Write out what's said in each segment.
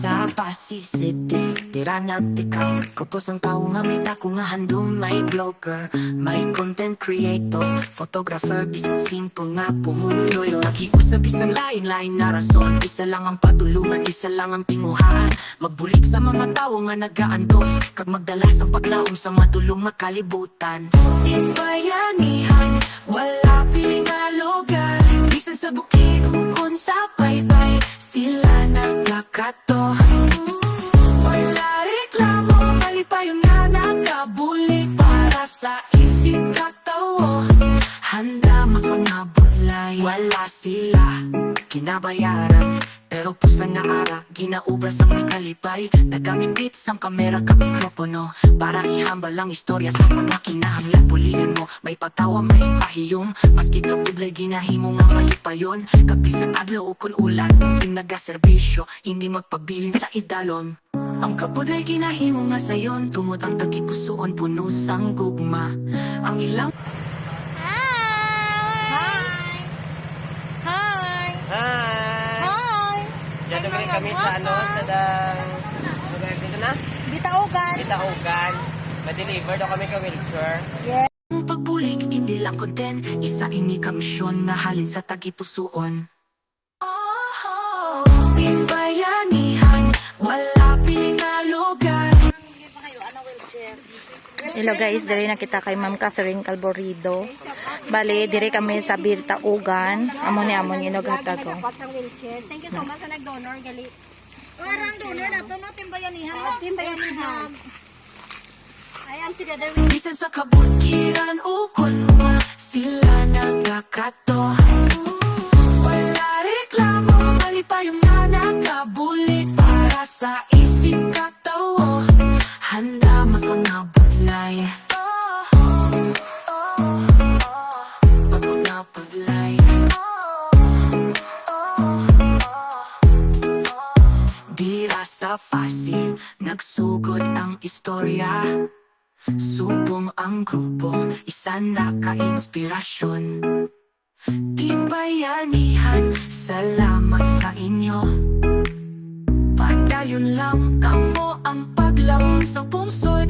Pasig City, tira na tikaw Kupos ang tao nga may dako nga handom May blogger, may content creator Photographer, bisan simple nga pumunuloy Nakiusap isang lain-lain na rason Isa lang ang patulungan, isa lang ang tinguhan Magbulik sa mga tao nga nagaantos Kag magdala sa paglaom sa matulong makalibutan Timbayanihan, wala lugar Bisan sa bukid, nakabulit Para sa isip katawo Handa makangabulay. Wala sila, kinabayaran. Pero pusta na ara, ginaubras ang may kalipay. Nagamit ang kamera ka mikropono. Para ihambal ang istorya sa mga kinahanglan. Puligan mo, may patawa, may pahiyom. Maski kapudlay ginahimo nga may payon Kapisan adlaw ukon ulan Yung nagaserbisyo, hindi magpabilin sa idalon ang kapudlay ginahimo nga sayon Tumod ang tagipusoon puno sang gugma Ang ilang Hi! Hi! Hi! Hi! Diyan naman kami sa ano, sa. Lugar dito na? Bitaugan! Kitaugan. Ma-deliver daw kami ka wheelchair. Ang pagbulik, hindi lang content Isa ini kamisyon na halin sa tagipusoon Hello guys, diri na kita kay Ma'am Catherine Calborido. Bali, diri kami sa Bitaugan. Amo ni amo ni naghatag ko. Thank you so much sa nag-donor gali. Warang donor na to no timbayanihan. Timbayanihan. I am together with Bisan sa kabutiran ukon ma Sila nagkakato Wala reklamo Mali pa yung nga nakabulit Para sa isip katawo Handa makanabulay Makanabulay Dira sa Pasig Nagsugod ang istorya. Subong ang grupo, isa na ka-inspirasyon Timbayanihan, salamat sa inyo. Padayon lang kamo ang paglaong sa pungsod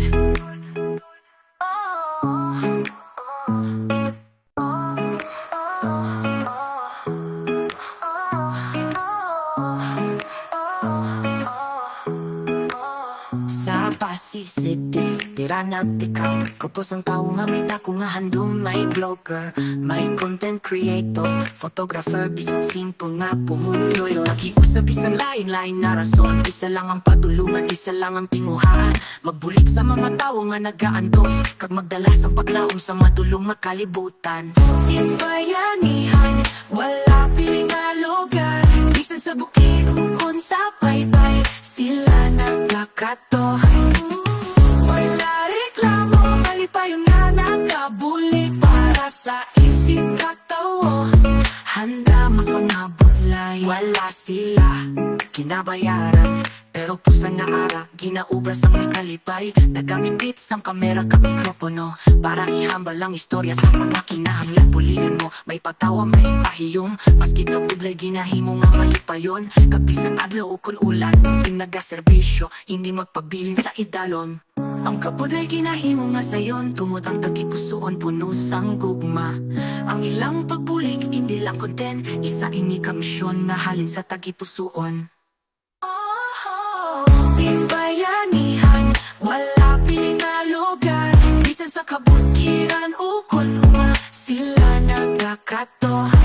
Sa Pasig City, tira na tikaw Kupos ang tao dako nga handom May blogger, may content creator Photographer, bisan simple nga pumunuloy Nakiusap isang lain-lain na rason. Isa lang ang patulungan, isa lang ang tinguhan Magbulik sa mga tao nga nagaantos. Kag magdala sa paglaom sa matulong makalibutan. Timbayanihan, Handa makangabulay Wala sila, kinabayaran Pero pusta na ara, ginaubras ang may kalipay Nagamit ang kamera ka mikropono. Para ihambal ang istorya sa mga kinahanglan. Puligan mo, may patawa, may pahiyom. Maski kapudlay ginahimo nga may payon Kapisan adlaw ukon ulan Yung nagaserbisyo, hindi magpabilin sa idalon ang kapudlay ginahimo nga sayon Tumod ang tagipusoon puno sang gugma. Ang ilang pagbulik, hindi lang content Isa ini kamisyon na halin sa tagipusoon. Oh, timbayanihan, wala piling na lugar Bisan sa kabutiran, ukon Sila nagkakato